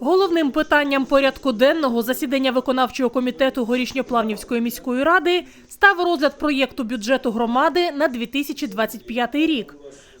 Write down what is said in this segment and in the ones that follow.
Головним питанням порядку денного засідання виконавчого комітету Горішньоплавнівської міської ради став розгляд проєкту бюджету громади на 2025 рік.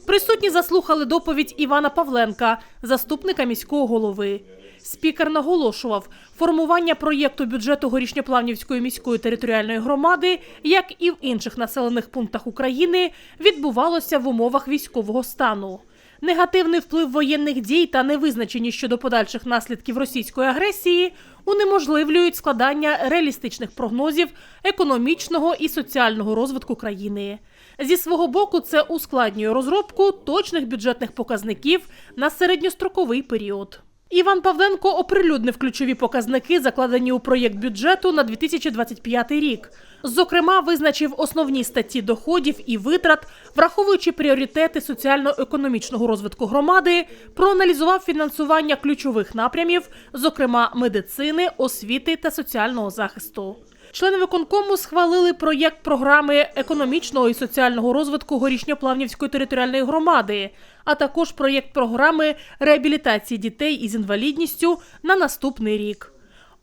Присутні заслухали доповідь Івана Павленка, заступника міського голови. Спікер наголошував, формування проєкту бюджету Горішньоплавнівської міської територіальної громади, як і в інших населених пунктах України, відбувалося в умовах військового стану. Негативний вплив воєнних дій та невизначеність щодо подальших наслідків російської агресії унеможливлюють складання реалістичних прогнозів економічного і соціального розвитку країни. Зі свого боку, це ускладнює розробку точних бюджетних показників на середньостроковий період. Іван Павленко оприлюднив ключові показники, закладені у проєкт бюджету на 2025 рік. Зокрема, визначив основні статті доходів і витрат, враховуючи пріоритети соціально-економічного розвитку громади, проаналізував фінансування ключових напрямів, зокрема медицини, освіти та соціального захисту. Члени виконкому схвалили проєкт програми економічного і соціального розвитку Горішньоплавнівської територіальної громади, а також проєкт програми реабілітації дітей із інвалідністю на наступний рік.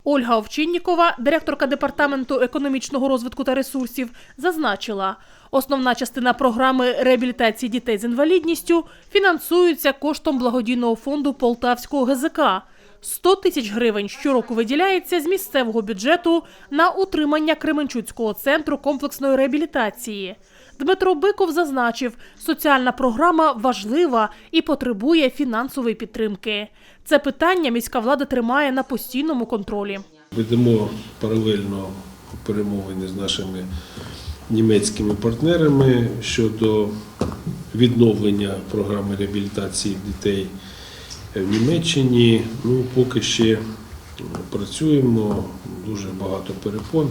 Ольга Овчиннікова, директорка департаменту економічного розвитку та ресурсів, зазначила, основна частина програми реабілітації дітей з інвалідністю фінансується коштом благодійного фонду Полтавського ГЗК. 100 тисяч гривень щороку виділяється з місцевого бюджету на утримання Кременчуцького центру комплексної реабілітації. Дмитро Биков зазначив, соціальна програма важлива і потребує фінансової підтримки. Це питання міська влада тримає на постійному контролі. Ведемо паралельно перемовини з нашими німецькими партнерами щодо відновлення програми реабілітації дітей в Німеччині. Ну, поки ще працюємо, дуже багато перепон,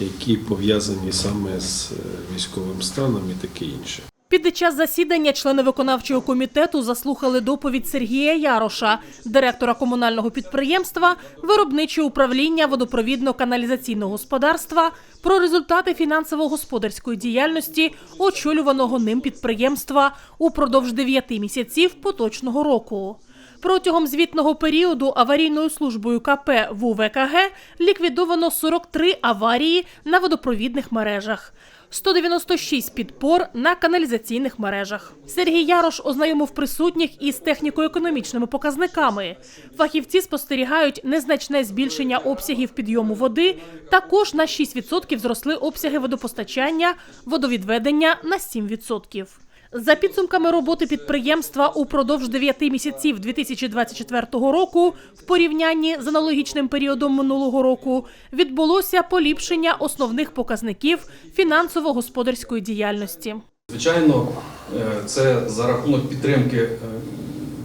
які пов'язані саме з е, військовим станом і таке інше. Під час засідання члени виконавчого комітету заслухали доповідь Сергія Яроша, директора комунального підприємства Виробниче управління водопровідно-каналізаційного господарства про результати фінансово-господарської діяльності очолюваного ним підприємства упродовж 9 місяців поточного року. Протягом звітного періоду аварійною службою КП ВУВКГ ліквідовано 43 аварії на водопровідних мережах. 196 підпор на каналізаційних мережах. Сергій Ярош ознайомив присутніх із техніко-економічними показниками. Фахівці спостерігають незначне збільшення обсягів підйому води. Також на 6% зросли обсяги водопостачання, водовідведення на 7%. За підсумками роботи підприємства упродовж 9 місяців 2024 року, в порівнянні з аналогічним періодом минулого року, відбулося поліпшення основних показників фінансово-господарської діяльності. Звичайно, е, це за рахунок підтримки е,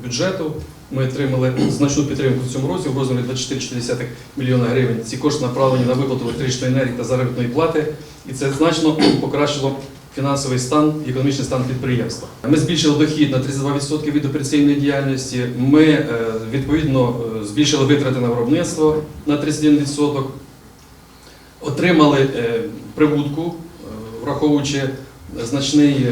бюджету. Ми отримали значну підтримку в цьому році в розмірі 24,4 мільйона гривень. Ці кошти направлені на виплату електричної енергії та заробітної плати, і це значно покращило фінансовий стан і економічний стан підприємства. Ми збільшили дохід на 32% від операційної діяльності. Ми е, відповідно е, збільшили витрати на виробництво на 31%. Отримали е, прибутку, враховуючи значний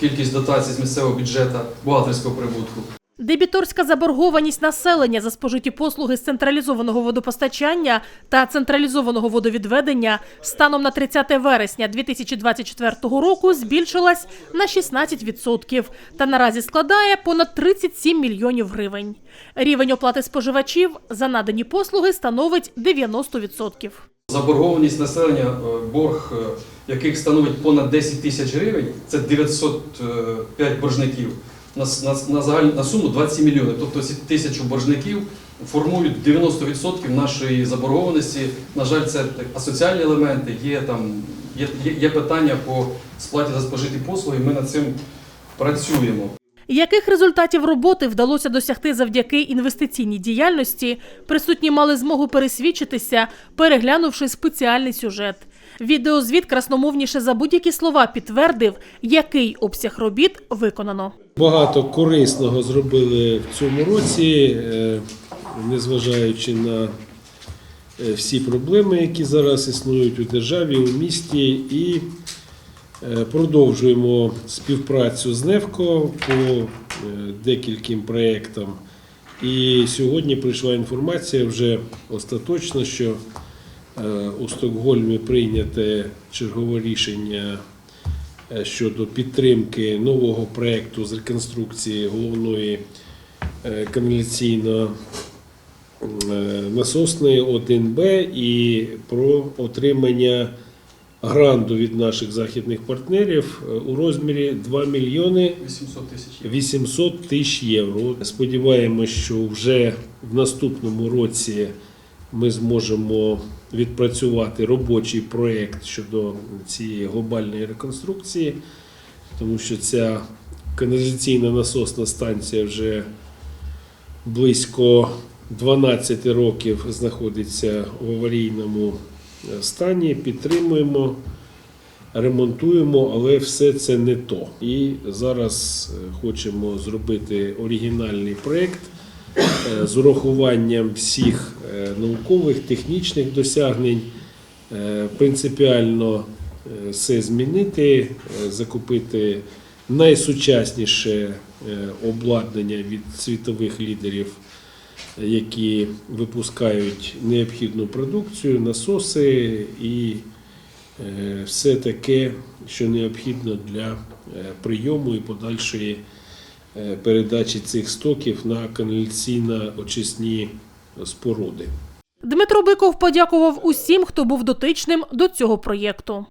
кількість дотацій з місцевого бюджету, бухгалтерського прибутку. Дебіторська заборгованість населення за спожиті послуги з централізованого водопостачання та централізованого водовідведення станом на 30 вересня 2024 року збільшилась на 16% та наразі складає понад 37 мільйонів гривень. Рівень оплати споживачів за надані послуги становить 90%. Заборгованість населення, е, борг е, яких становить понад 10 тисяч гривень, це 905 боржників, на, на, на, загаль, на суму 20 мільйонів. Тобто тисячу боржників формують 90% нашої заборгованості. На жаль, це так, асоціальні елементи, є, там, є, є питання по сплаті за спожиті послуги, ми над цим працюємо. Яких результатів роботи вдалося досягти завдяки інвестиційній діяльності, присутні мали змогу пересвідчитися, переглянувши спеціальний сюжет. Відеозвіт красномовніше за будь-які слова підтвердив, який обсяг робіт виконано. Багато корисного зробили в цьому році, е, незважаючи на е, всі проблеми, які зараз існують у державі, у місті, і е, продовжуємо співпрацю з НЕВКО по декільким проєктам І сьогодні прийшла інформація вже остаточно, що у Стокгольмі прийняте чергове рішення щодо підтримки нового проєкту з реконструкції головної е, каналізаційно е, насосної 1Б і про отримання гранту від наших західних партнерів е, у розмірі 2 мільйони 800 тисяч. 800 тисяч євро. Сподіваємось, що вже в наступному році ми зможемо відпрацювати робочий проєкт щодо цієї глобальної реконструкції, тому що ця каналізаційна насосна станція вже близько 12 років знаходиться в аварійному е, стані. Підтримуємо ремонтуємо, але все це не то. І зараз е, хочемо зробити оригінальний проєкт е, з урахуванням всіх наукових, технічних досягнень, е, принципіально е, все змінити, е, закупити найсучасніше е, обладнання від світових лідерів. Які випускають необхідну продукцію, насоси і е, все таке, що необхідно для е, прийому і подальшої е, передачі цих стоків на каналізаційно-очисні споруди. Дмитро Биков подякував усім, хто був дотичним до цього проєкту.